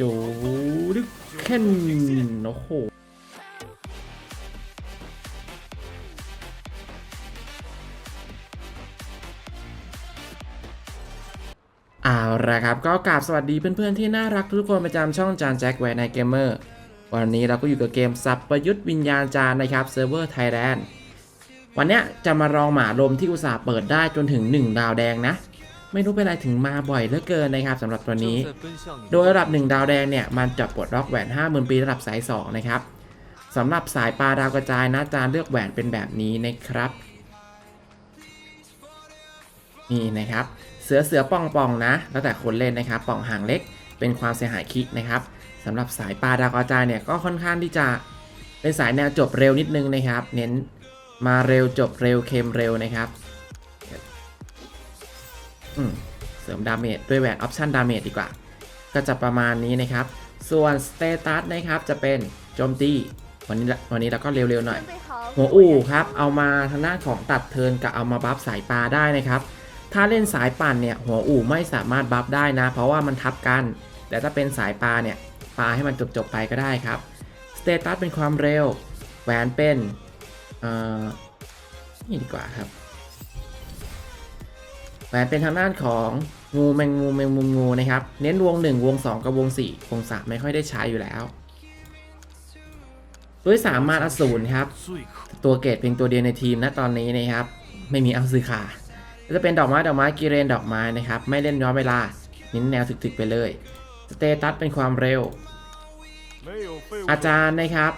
จดึกเข่นโอ้โหเอาละครับก็กราบสวัสดีเพื่อนๆที่น่ารักทุกคนประจำช่องจานแจ็คแวนในเกมเมอร์วันนี้เราก็อยู่กับเกมสับประยุทธ์วิญญาณจานนะครับเซิร์ฟเวอร์ไทยแลนด์วันนี้จะมาลองหมาลมที่อุตสาห์เปิดได้จนถึง 1 ดาวแดงนะ ไม่รู้เป็นไรถึงมาบ่อยเหลือเกินนะครับสำหรับตัวนี้ โดยระดับ 1 ดาวแดงเนี่ยมันจะปลดล็อกแหวน 50,000 ปีระดับสาย 2 นะครับสำหรับสายปลาดาวกระจายนะจานเลือกแหวนเป็นแบบนี้นะครับ นี่นะครับ เสือเสือป่องป่องนะ แล้วแต่คนเล่นนะครับป่องห่างเล็กเป็นความเสียหายคินะครับสำหรับสายปลาดาวกระจายเนี่ยก็ค่อนข้างที่จะเป็นสายแนวจบเร็วนิดนึงนะครับ เน้นมาเร็วจบเร็วเค็มเร็วนะครับ เสริมดาเมจด้วยแหวนออปชันดาเมจดีกว่า ก็จะประมาณนี้นะครับ ส่วนสเตตัสนะครับจะเป็นโจมตีวันนี้ละวันนี้เราก็เร็วๆหน่อย หัวอู่ครับเอามาทางด้านของตัดเทิร์นกับเอามาบัฟสายปลาได้นะครับ ถ้าเล่นสายปั่นเนี่ยหัวอู่ไม่สามารถบัฟได้นะ เพราะว่ามันทับกัน แต่ถ้าเป็นสายปลาเนี่ยปลาให้มันจบๆไปก็ได้ครับสเตตัสเป็นความเร็วแหวนเป็นเอ่อนี่ดีกว่าครับ แหวนเป็นทางด้านของงูแมงงูแมงมุมงูนะครับ เน้นวง 1 วง 2 กับวง 4 วง 3 ไม่ค่อยได้ใช้อยู่แล้ว ด้วยสามมารถอสูรครับ ตัวเกรดเพียงตัวเดียวในทีมนะตอนนี้นะครับ ไม่มีเอาซื้อขาจะเป็นดอกไม้ดอกไม้กิเรนดอกไม้นะครับ ไม่เล่นย้อนเวลาเน้นแนวถึกๆไปเลยสเตตัสเป็นความเร็ว อาจารย์นะครับ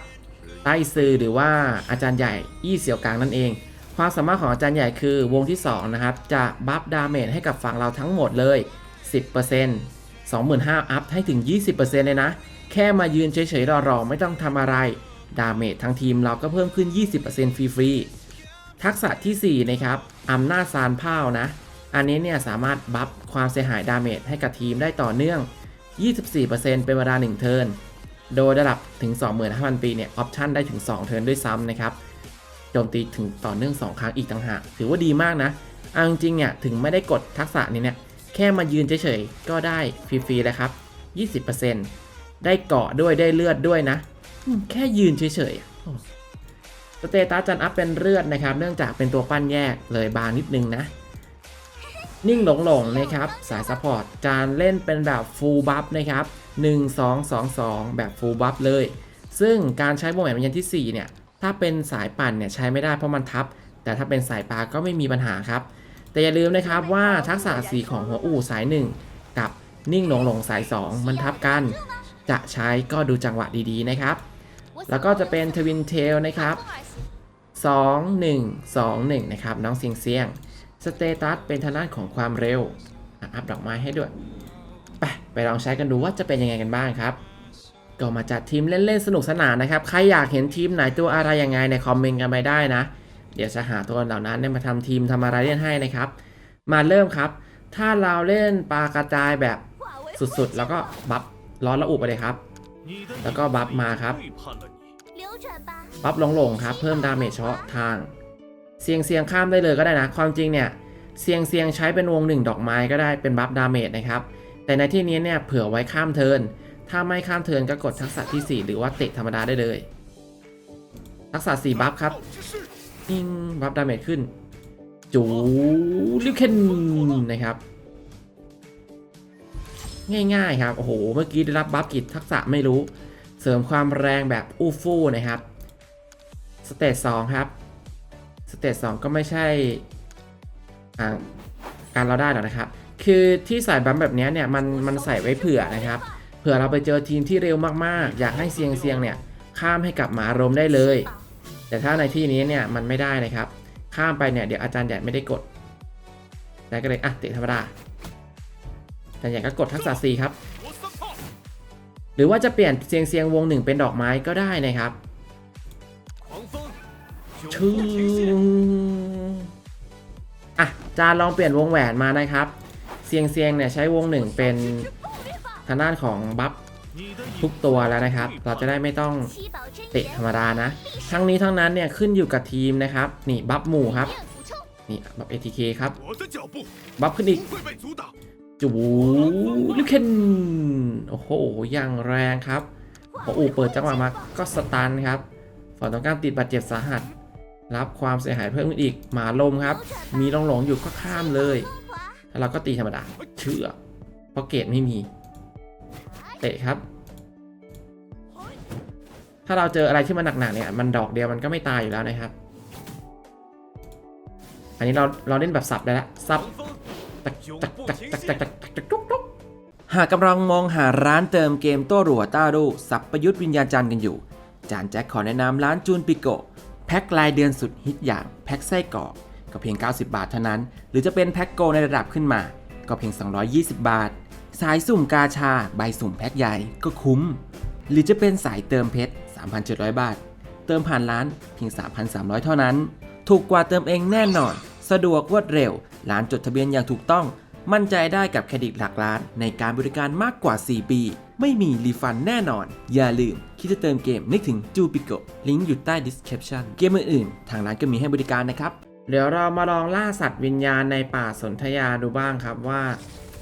ไต้ซือหรือว่าอาจารย์ใหญ่ อี้เสี่ยวกลางนั่นเอง ความสามารถของอาจารย์ใหญ่คือวงที่ 2 นะครับ จะบัฟดาเมจให้กับฝั่งเราทั้งหมดเลย 10% 25,000อัพให้ถึง 20%เลยนะ แค่มายืนเฉยๆรอๆ ไม่ต้องทำอะไร ดาเมจทั้งทีมเราก็เพิ่มขึ้น 20%ฟรีๆ ทักษะทีสี่4 นะครับอำนาจซานพ้าวนะ อันนี้เนี่ยสามารถบัฟความเสียหายดาเมจให้กับทีมได้ต่อเนื่อง 24%เป็นเวลา 1 เทิร์น โดยระดับถึง 25,000 ปีเนี่ย ออปชันได้ถึง 2 เทิร์นด้วยซ้ำนะครับ โจมตีถึงต่อเนื่อง 2 ครั้งอีกต่างหาก ถือว่าดีมากนะเอาจริงๆเนี่ยถึงไม่ได้กดทักษะนี้เนี่ย แค่มายืนเฉยๆ ก็ได้ฟรีๆแล้วครับ 20%ได้เกาะด้วยได้เลือดด้วยนะ แค่ยืนเฉยๆสเตตัสจันอัพเป็นเลือดนะครับ เนื่องจากเป็นตัวปั้นแยกเลยบางนิดนึงนะ นิ่งหลงหลงๆนะครับ สายซัพพอร์ตจานเล่นเป็นแบบฟูลบัฟนะครับ 1 2 2 2 แบบฟูลบัฟเลย ซึ่งการใช้วงแหวนวิญญาณที่ 4 เนี่ย ถ้าเป็นสายปั่นเนี่ยใช้ไม่ได้เพราะมันทับ แต่ถ้าเป็นสายปลาก็ไม่มีปัญหาครับ แต่อย่าลืมนะครับว่าทักษะสีของหัวอู่สาย 1 กับนิ่งหลงหลงสาย 2 มันทับกัน จะใช้ก็ดูจังหวะดีๆนะครับ แล้วก็จะเป็นทวินเทลนะครับ 2 1 2 1 นะครับ น้องเสียงเสียงสเตตัสเป็นทางด้านของความเร็วอะอัพดอกไม้ให้ด้วย ไป ไปลองใช้กันดูว่าจะเป็นยังไงกันบ้างครับ ก็มาจัดทีมเล่นๆสนุกสนานนะครับ ใครอยากเห็นทีมไหนตัวอะไรยังไงในคอมเมนต์กันไปได้นะ เดี๋ยวจะหาตัวเหล่านั้นมาทำทีมทำอะไรเล่นให้นะครับ มาเริ่มครับ ถ้าเราเล่นปลากระจายแบบสุดๆ แล้วก็บัฟร้อนระอุไปเลยครับ แล้วก็บัฟมาครับ บัฟหลงๆครับ เพิ่มดาเมจเฉพาะทาง เสียงเสียงข้ามได้เลยก็ได้นะ ความจริงเนี่ยเสียงเสียงใช้เป็นวงหนึ่งดอกไม้ก็ได้เป็นบัฟดาเมจนะครับ แต่ในที่นี้เนี่ยเผื่อไว้ข้ามเทิร์น ถ้าไม่ข้ามเทินก็กดทักษะที่ 4 หรือว่าเตะธรรมดาได้เลย ทักษะ 4 บัฟครับยิงบัฟดาเมจขึ้น จูลิวเคนนะครับ ง่ายๆครับ โอ้โห เมื่อกี้ได้รับบัฟกิจทักษะไม่รู้ เสริมความแรงแบบอู้ฟู่นะครับ สเตจสองครับ สเตจสองก็ไม่ใช่การเราได้หรอกนะครับ คือที่ใส่บัมแบบนี้เนี่ยมันมันใส่ไว้เผื่อนะครับ ผื่อเราไปเจอทีมที่เร็วมากๆ อยากให้เซียงเซียงเนี่ยข้ามให้กับหมารมได้เลย แต่ถ้าในที่นี้เนี่ยมันไม่ได้นะครับ ข้ามไปเนี่ยเดี๋ยวอาจารย์ใหญ่ไม่ได้กดแล้วก็เลยอะเตะธรรมดาอาจารย์ใหญ่ก็กดทักษะ4ครับ หรือว่าจะเปลี่ยนเซียงเซียงวงหนึ่งเป็นดอกไม้ก็ได้นะครับชื่ออะจานลองเปลี่ยนวงแหวนมานะครับ เซียงเซียงเนี่ยใช้วงหนึ่งเป็น ทางด้านของบัฟทุกตัวแล้วนะครับ เราจะได้ไม่ต้องเตะธรรมดานะ ทั้งนี้ทั้งนั้นเนี่ยขึ้นอยู่กับทีมนะครับ นี่บัฟหมู่ครับ นี่บัฟ ATK ครับ บัฟขึ้นอีกจูลิเคนโอ้โห อย่างแรงครับพออูเปิดจังหวะมาก็สตันครับฝ่ายตรงข้ามติดบาดเจ็บสาหัส รับความเสียหายเพิ่มขึ้นอีก หมาลมครับ มีหลงหลงอยู่ก็ข้ามเลย แล้วเราก็ตีธรรมดา เชื่อเพราะเกรดไม่มี เตะครับ ถ้าเราเจออะไรที่มันหนักๆเนี่ย มันดอกเดียวมันก็ไม่ตายอยู่แล้วนะครับ อันนี้เราเราเล่นแบบสับได้แล้วสับตักตักตักตักตักตักตักตักตุกตุกหากกำลังมองหาร้านเติมเกมโต้รัวต้ารูสับประยุทธ์วิญญาณจันทร์กันอยู่ จานแจ็คขอแนะนำร้านจูนปิโกแพ็ครายเดือนสุดฮิตอย่างแพ็คไส้กรอกก็เพียง 90 บาทเท่านั้น หรือจะเป็นแพ็คโกในระดับขึ้นมา ก็เพียง 220 บาท สายสุ่มกาชาใบสุ่มแพ็คใหญ่ก็คุ้ม หรือจะเป็นสายเติมเพชร 3,700 บาท เติมผ่านร้านเพียง 3,300 เท่านั้น ถูกกว่าเติมเองแน่นอน สะดวกรวดเร็ว ร้านจดทะเบียนอย่างถูกต้อง มั่นใจได้กับเครดิตหลักล้าน ในการบริการมากกว่า 4 ปี ไม่มีรีฟันแน่นอน อย่าลืม คิดจะเติมเกมนึกถึงจูปิโกลิงก์อยู่ใต้ description เกมอื่นๆทางร้านก็มีให้บริการนะครับเดี๋ยวเรามาลองล่าสัตว์วิญญาณในป่าสนธยาดูบ้างครับว่า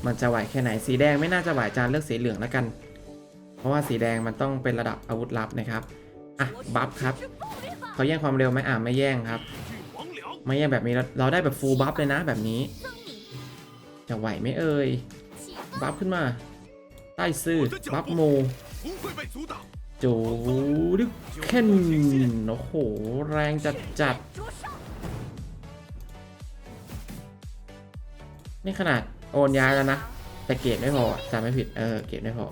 มันจะไหวแค่ไหนสีแดงไม่น่าจะไหวจานเลือกสีเหลืองแล้วกัน เพราะว่าสีแดงมันต้องเป็นระดับอาวุธลับนะครับอะบัฟครับเขาแย่งความเร็วไหมอ่าไม่แย่งครับ ไม่แย่งแบบนี้เราได้แบบฟูลบัฟเลยนะแบบนี้ จะไหวไหมเอ่ยบัฟขึ้นมาใต้ซื้อบัฟโมจูดึกเข่นโอ้โห แรงจัดจัดนี่ขนาด โอนย้ายแล้วนะ แต่เกรดไม่พอจำไม่ผิด เออ เกรดไม่พอ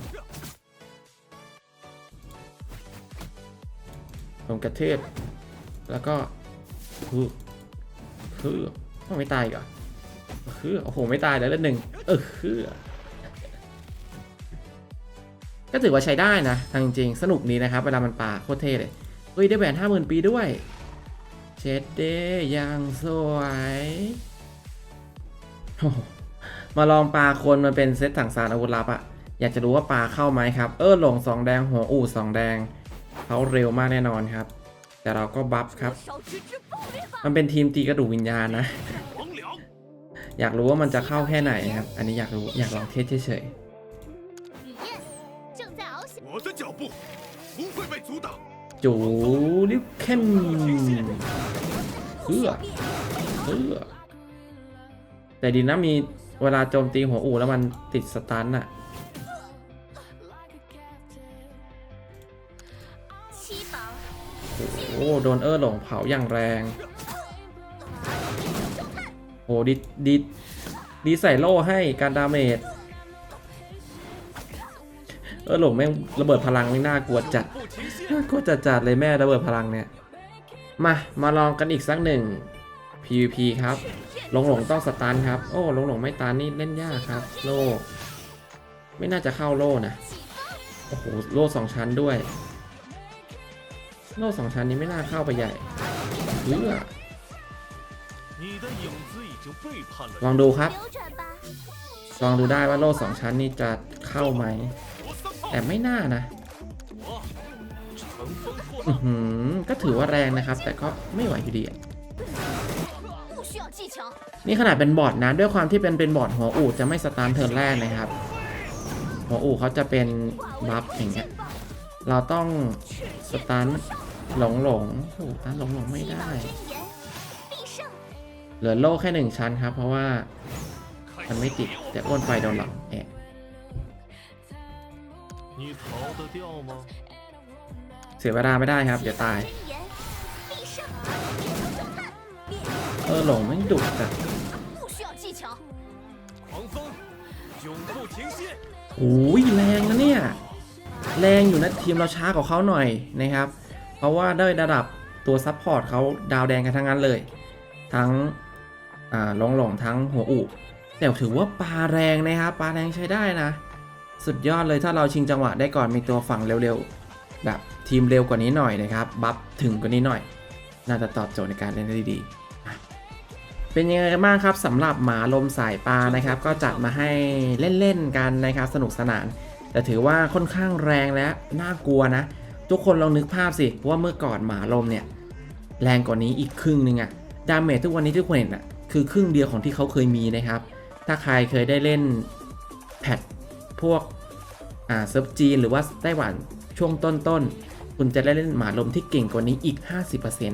ผมกระเทืบแล้วก็คือคือต้องไม่ตายกเหรอคือโอ้โห ไม่ตายแล้วเลือดหนึ่งเออคือก็ถือว่าใช้ได้นะทางจริงๆสนุกดีนะครับ เวลามันปาโคตรเท่เลยเฮ้ย ได้แหวนห้าหมื่นปีด้วย เช็ดเดยังสวยโอ้ มาลองปลาคนมาเป็นเซตถังสารอาวุธลับอะอยากจะรู้ว่าปลาเข้าไหมครับ เออหลงสองแดงหัวอู่สองแดงเขาเร็วมากแน่นอนครับ แต่เราก็บัฟครับ มันเป็นทีมตีกระดูกวิญญาณนะ อยากรู้ว่ามันจะเข้าแค่ไหนครับ อันนี้อยากรู้อยากลองเทสเฉยจูลิวเข้มเออเพื่อแต่ดีนะมี เวลาโจมตีหัวอู่แล้วมันติดสตันอะโอ้โดนเออหลงเผาอย่างแรง โอ้ดิดิดีใส่โล่ให้การดาเมจ เออหลงแม่งระเบิดพลังไม่น่ากลัวจัดกลัวจัดจัดเลยแม่ระเบิดพลังเนี่ย มา มาลองกันอีกสักหนึ่ง PVP ครับหลงหลงต้องสตันครับ โอ้หลงหลงไม่ตันนี่เล่นยากครับ โล่ ไม่น่าจะเข้าโล่นะ โอ้โห โล่สองชั้นด้วย โล่สองชั้นนี้ไม่น่าเข้าไปใหญ่เพื่อลองดูครับ ลองดูได้ว่าโล่สองชั้นนี้จะเข้าไหม แต่ไม่น่านะอือก็ถือว่าแรงนะครับ แต่ก็ไม่ไหวอยู่ดีอะ นี่ขนาดเป็นบอดนะ ด้วยความที่เป็นเป็นบอดหัวอูจะไม่สตาร์ทเทิร์นแรกนะครับ หัวอูเขาจะเป็นบัฟอย่างเงี้ยเราต้องสตาร์ทหลงหลงโอ้ตาหลงหลงไม่ได้ เหลือโล่แค่หนึ่งชั้นครับ เพราะว่ามันไม่ติดแต่อ้วนไฟโดนหลังแอะเสียเวลาไม่ได้ครับ เดี๋ยวตาย เออหลงไม่ดุจัดโอ้ยแรงนะเนี่ย แรงอยู่นะทีมเราช้ากว่าเขาหน่อยนะครับ เพราะว่าได้ระดับตัวซัพพอร์ตเขาดาวแดงกันทั้งนั้นเลย ทั้งหลงหลงทั้งหัวอุแต่ถือว่าปลาแรงนะครับปลาแรงใช้ได้นะ สุดยอดเลยถ้าเราชิงจังหวะได้ก่อนมีตัวฝั่งเร็วๆ แบบทีมเร็วกว่านี้หน่อยนะครับ บัฟถึงกว่านี้หน่อย น่าจะตอบโจทย์ในการเล่นได้ดี เป็นยังไงกันบ้างครับสำหรับหมาลมสายปลานะครับ ก็จัดมาให้เล่นๆกันนะครับ สนุกสนาน แต่ถือว่าค่อนข้างแรงและน่ากลัวนะ ทุกคนลองนึกภาพสิว่าเมื่อก่อนหมาลมเนี่ย แรงกว่านี้อีกครึ่งหนึงอะดาเมจทุกวันนี้ที่คุณเห็นอะคือครึ่งเดียวของที่เขาเคยมีนะครับ ถ้าใครเคยได้เล่นแพทพวกอ่าเซิร์ฟจีนหรือว่าไต้หวันช่วงต้นๆคุณจะได้เล่นหมาลมที่เก่งกว่านี้อีก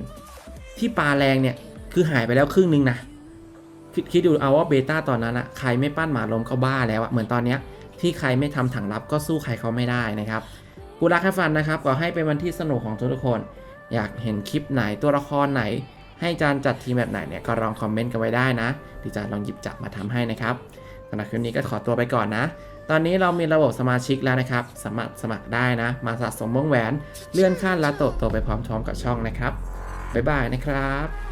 50%ที่ปลาแรงเนี่ยคือหายไปแล้วครึ่งนึงนะ ดคิดดูเอาว่าเบต้าตอนนั้นอะใครไม่ปั้นหมาลมก็บ้าแล้วอะเหมือนตอนเนี้ยที่ใครไม่ทำถังรับก็สู้ใครเขาไม่ได้นะครับกูรักให้ฟันนะครับก็ให้เป็นวันที่สนุกของทุกคน อยากเห็นคลิปไหนตัวละครไหน ให้จานจัดทีมแบบไหนเนี่ยก็ลองคอมเมนต์กันไว้ได้นะเดิจานลองหยิบจับมาทำให้นะครับสำหรับคลิปนี้ก็ขอตัวไปก่อนนะ ตอนนี้เรามีระบบสมาชิกแล้วนะครับสมัครสมัครได้นะ มาสะสมวงแหวน เลื่อนขั้นและโตบโตไปพร้อมๆกับช่องนะครับ บ๊ายบายนะครับ